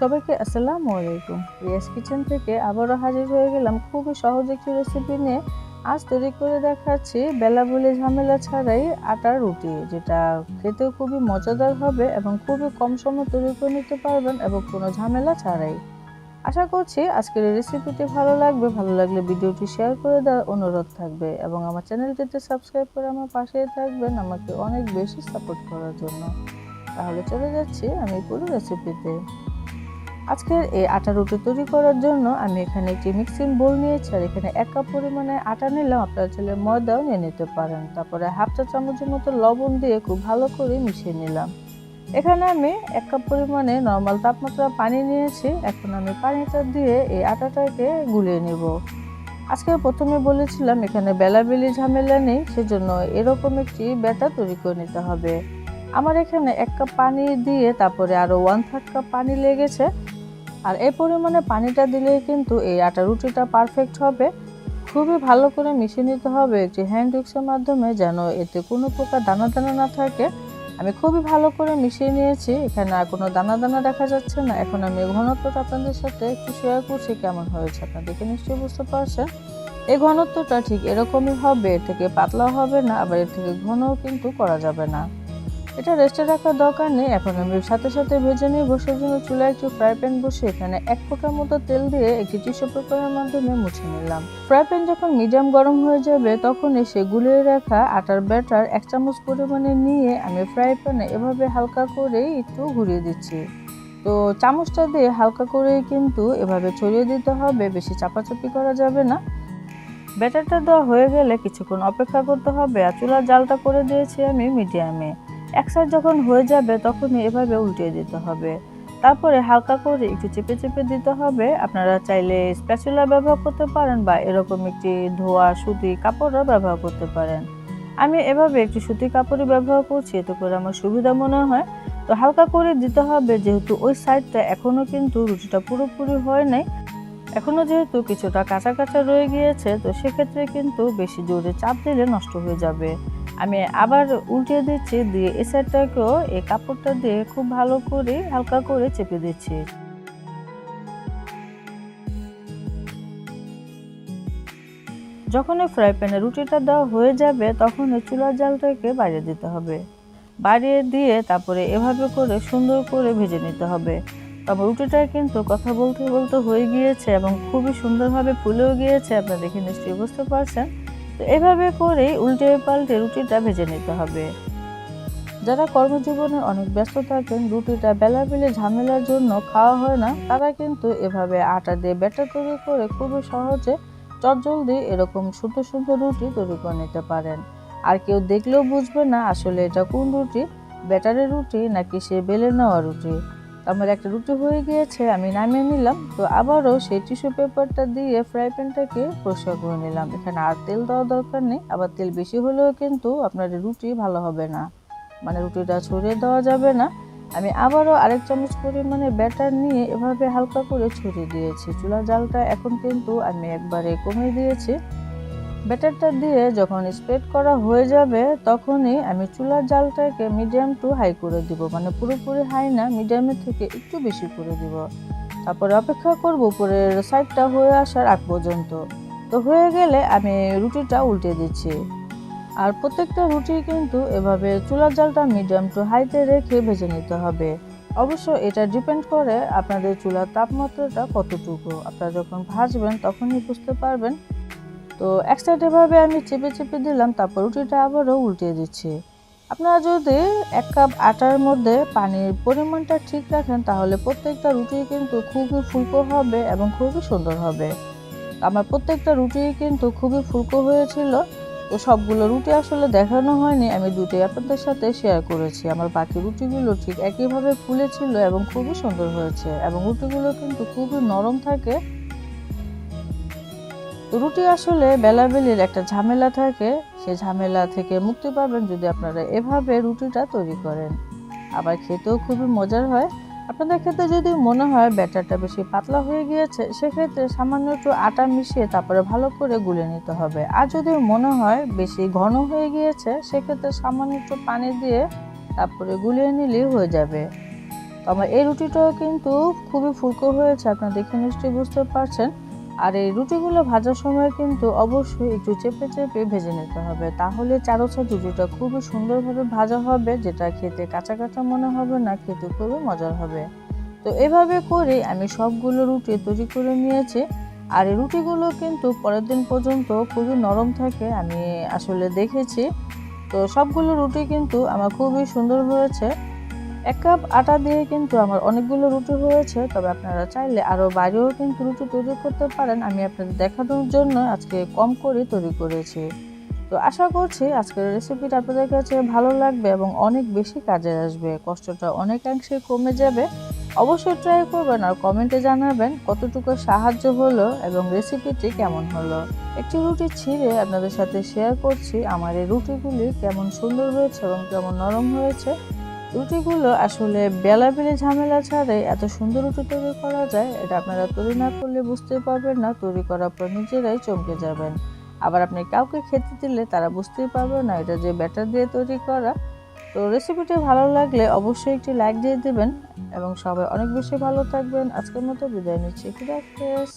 সবাইকে আসসালামু আলাইকুম। রিয়াস কিচেন থেকে আবারও হাজির হয়ে গেলাম খুবই সহজ একটি রেসিপি নিয়ে। আজ তৈরি করে দেখাচ্ছি বেলা বলে ঝামেলা ছাড়াই আটার রুটি, যেটা খেতেও খুবই মজাদার হবে এবং খুবই কম সময় তৈরি করে নিতে পারবেন এবং কোনো ঝামেলা ছাড়াই। আশা করছি আজকের এই রেসিপিটি ভালো লাগবে। ভালো লাগলে ভিডিওটি শেয়ার করে দেওয়ার অনুরোধ থাকবে এবং আমার চ্যানেলটিতে সাবস্ক্রাইব করে আমার পাশেই থাকবেন আমাকে অনেক বেশি সাপোর্ট করার জন্য। তাহলে চলে যাচ্ছি আমি পুরো রেসিপিতে আজকের এই আটা রুটি তৈরি করার জন্য আমি এখানে একটি মিক্সিং বোল নিয়েছি আর এখানে এক কাপ পরিমাণে আটা নিলাম। আপনারা চাইলে ময়দাও নিয়ে নিতে পারেন। তারপরে হাফ চা চামচের মতো লবণ দিয়ে খুব ভালো করে মিশিয়ে নিলাম। এখানে আমি এক কাপ পরিমাণে নর্মাল তাপমাত্রা পানি নিয়েছি। এখন আমি পানিটা দিয়ে এই আটাটাকে গুলিয়ে নেব। আজকে প্রথমে বলেছিলাম এখানে বেলাবেলি ঝামেলা নেই, সেজন্য এরকম একটি ব্যাটার তৈরি করে নিতে হবে। আমার এখানে এক কাপ পানি দিয়ে তারপরে আরও ওয়ান থার্ড কাপ পানি লেগেছে। আর এই পরিমাণে পানিটা দিলেই কিন্তু এই আটা রুটিটা পারফেক্ট হবে। খুবই ভালো করে মিশিয়ে নিতে হবে একটি হ্যান্ড উইক্সের মাধ্যমে যেন এতে কোনো প্রকার দানা দানা না থাকে। আমি খুবই ভালো করে মিশিয়ে নিয়েছি, এখানে আর কোনো দানা দানা দেখা যাচ্ছে না। এখন আমি ঘনত্বটা আপনাদের সাথে একটু শেয়ার করছি, কেমন হয়েছে আপনারা দেখে নিশ্চয়ই বুঝতে পারছেন। এই ঘনত্বটা ঠিক এরকমই হবে, এর থেকে পাতলাও হবে না, আবার এর থেকে ঘনও কিন্তু করা যাবে না। এটা রেস্টে রাখার দরকার নেই। এখন আমি সাথে সাথে ভেজে নিয়ে বসার জন্য চুলায় একটু ফ্রাই প্যান বসে এখানে এক ফোঁটার মতো তেল দিয়ে একটি টিস্যু পেপারের মাধ্যমে মুছে নিলাম। ফ্রাই প্যান যখন মিডিয়াম গরম হয়ে যাবে, তখন এসে গুলিয়ে রাখা আটার ব্যাটার এক চামচ পরিমাণে নিয়ে আমি ফ্রাই প্যানে এভাবে হালকা করে একটু ঘুরিয়ে দিচ্ছি। তো চামচটা দিয়ে হালকা করে কিন্তু এভাবে ছড়িয়ে দিতে হবে, বেশি চাপাচাপি করা যাবে না। ব্যাটারটা দেওয়া হয়ে গেলে কিছুক্ষণ অপেক্ষা করতে হবে আর চুলার জালটা করে দিয়েছি আমি মিডিয়ামে এক সাইড যখন হয়ে যাবে তখনই এভাবে উল্টিয়ে দিতে হবে। তারপরে হালকা করে একটু চেপে চেপে দিতে হবে। আপনারা চাইলে স্প্যাচুলা ব্যবহার করতে পারেন বা এরকম একটি ধোয়া সুতি কাপড়ও ব্যবহার করতে পারেন। আমি এভাবে একটি সুতি কাপড়ই ব্যবহার করছি, এতে করে আমার সুবিধা মনে হয়। তো হালকা করে দিতে হবে, যেহেতু ওই সাইডটা এখনও কিন্তু রুটিটা পুরোপুরি হয় নাই। এখনও যেহেতু কিছুটা কাঁচা কাঁচা রয়ে গিয়েছে, তো সেক্ষেত্রে কিন্তু বেশি জোরে চাপ দিলে নষ্ট হয়ে যাবে। আমি আবার উল্টিয়ে দিচ্ছি, দিয়ে এ সাইডটাকেও এই কাপড়টা দিয়ে খুব ভালো করে হালকা করে চেপে দিচ্ছি। যখন এই ফ্রাই প্যানে রুটিটা দেওয়া হয়ে যাবে, তখন এই চুলার জালটাকে বাড়িয়ে দিতে হবে। বাড়িয়ে দিয়ে তারপরে এভাবে করে সুন্দর করে ভেজে নিতে হবে। তবে রুটিটা কিন্তু কথা বলতে বলতে হয়ে গিয়েছে এবং খুবই সুন্দরভাবে ফুলেও গিয়েছে, আপনারা দেখে নিশ্চয়ই বুঝতে পারছেন। এভাবে করেই উল্টে পাল্টে রুটিটা ভেজে নিতে হবে। যারা কর্মজীবনে অনেক ব্যস্ত থাকেন, রুটিটা বেলা বেলে ঝামেলার জন্য খাওয়া হয় না, তারা কিন্তু এভাবে আটা দিয়ে ব্যাটার তৈরি করে খুবই সহজে চটজলদি এরকম সুন্দর সুন্দর রুটি তৈরি করে নিতে পারেন। আর কেউ দেখলেও বুঝবে না আসলে এটা কোন রুটি, ব্যাটারের রুটি নাকি সে বেলে নেওয়া রুটি। আমার একটা রুটি হয়ে গিয়েছে, আমি নামিয়ে নিলাম। তো আবারও সেই টিস্যু পেপারটা দিয়ে ফ্রাই প্যানটাকে পরিষ্কার করে নিলাম। এখানে আর তেল দেওয়ার দরকার নেই, আবার তেল বেশি হলেও কিন্তু আপনার রুটি ভালো হবে না। মানে রুটিটা ছড়িয়ে দেওয়া যাবে না। আমি আবারও আরেক চামচ পরিমাণে ব্যাটার নিয়ে এভাবে হালকা করে ছড়িয়ে দিয়েছি। চুলা জালটা এখন কিন্তু আমি একবারে কমিয়ে দিয়েছি। ব্যাটারটা দিয়ে যখন স্প্রেড করা হয়ে যাবে, তখনই আমি চুলার জালটাকে মিডিয়াম টু হাই করে দিব। মানে পুরোপুরি হাই না, মিডিয়ামের থেকে একটু বেশি করে দিব। তারপরে অপেক্ষা করব উপরের সাইডটা হয়ে আসার আগ পর্যন্ত। তো হয়ে গেলে আমি রুটিটা উল্টে দিচ্ছি। আর প্রত্যেকটা রুটি কিন্তু এভাবে চুলার জালটা মিডিয়াম টু হাইতে রেখে ভেজে নিতে হবে। অবশ্য এটা ডিপেন্ড করে আপনাদের চুলার তাপমাত্রাটা কতটুকু। আপনারা যখন ভাজবেন, তখনই বুঝতে পারবেন তো এক এভাবে আমি চেপে চেপে দিলাম, তারপর রুটিটা আবারও উল্টিয়ে দিচ্ছি। আপনারা যদি এক কাপ আটার মধ্যে পানির পরিমাণটা ঠিক রাখেন, তাহলে প্রত্যেকটা রুটি কিন্তু খুবই ফুলকো হবে এবং খুবই সুন্দর হবে। আমার প্রত্যেকটা রুটি কিন্তু খুবই ফুলকো হয়েছিল। তো সবগুলো রুটি আসলে দেখানো হয়নি, আমি দুটোই আপনাদের সাথে শেয়ার করেছি। আমার বাকি রুটিগুলো ঠিক একইভাবে ফুলেছিল এবং খুবই সুন্দর হয়েছে এবং রুটিগুলো কিন্তু খুবই নরম থাকে। রুটি আসলে বেলাবেলির একটা ঝামেলা থাকে সেই ঝামেলা থেকে মুক্তি পাবেন যদি আপনারা এভাবে রুটিটা তৈরি করেন। আবার খেতেও খুবই মজার হয়। আপনাদের ক্ষেত্রে যদি মনে হয় ব্যাটারটা বেশি পাতলা হয়ে গিয়েছে, সেক্ষেত্রে সামান্য একটু আটা মিশিয়ে তারপরে ভালো করে গুলে নিতে হবে। আর যদি মনে হয় বেশি ঘন হয়ে গিয়েছে, সেক্ষেত্রে সামান্য একটু পানি দিয়ে তারপরে গুলিয়ে নিলেই হয়ে যাবে। তো আমার এই রুটিটাও কিন্তু খুবই ফুলকো হয়েছে, আপনারা দেখে নিশ্চয়ই বুঝতে পারছেন। আর এই রুটিগুলো ভাজার সময় কিন্তু অবশ্যই একটু চেপে চেপে ভেজে নিতে হবে। তাহলে চারো সাইড রুটিটা খুবই সুন্দরভাবে ভাজা হবে, যেটা খেতে কাঁচা কাঁচা মনে হবে না, খেতে খুবই মজার হবে। তো এভাবে করে আমি সবগুলো রুটি তৈরি করে নিয়েছি। আর এই রুটিগুলো কিন্তু পরের দিন পর্যন্ত খুবই নরম থাকে, আমি আসলে দেখেছি। তো সবগুলো রুটি কিন্তু আমার খুবই সুন্দর হয়েছে। এক কাপ আটা দিয়ে কিন্তু আমার অনেকগুলো রুটি হয়েছে, তবে আপনারা চাইলে আরও বাইরেও কিন্তু রুটি তৈরি করতে পারেন। আমি আপনাদের দেখানোর জন্য আজকে কম করে তৈরি করেছি। তো আশা করছি আজকের রেসিপিটা আপনাদের কাছে ভালো লাগবে এবং অনেক বেশি কাজে আসবে। কষ্টটা অনেকাংশে কমে যাবে। অবশ্যই ট্রাই করবেন আর কমেন্টে জানাবেন কতটুকু সাহায্য হলো এবং রেসিপিটি কেমন হলো। একটি রুটি ছিঁড়ে আপনাদের সাথে শেয়ার করছি। আমার এই রুটিগুলি কেমন সুন্দর হয়েছে এবং কেমন নরম হয়েছে। রুটিগুলো আসলে বেলা বেলে ঝামেলা ছাড়াই এত সুন্দর রুটি তৈরি করা যায়, এটা আপনারা তৈরি না করলে বুঝতে পারবেন না, তৈরি করার পর নিজেরাই চমকে যাবেন। আবার আপনি কাউকে খেতে দিলে তারা বুঝতেই পারবে না, এটা যে ব্যাটার দিয়ে তৈরি করা। তো রেসিপিটি ভালো লাগলে অবশ্যই একটি লাইক দিয়ে দেবেন, এবং সবাই অনেক বেশি ভালো থাকবেন। আজকের মতো বিদায় নিচ্ছি। খুদা হাফেজ।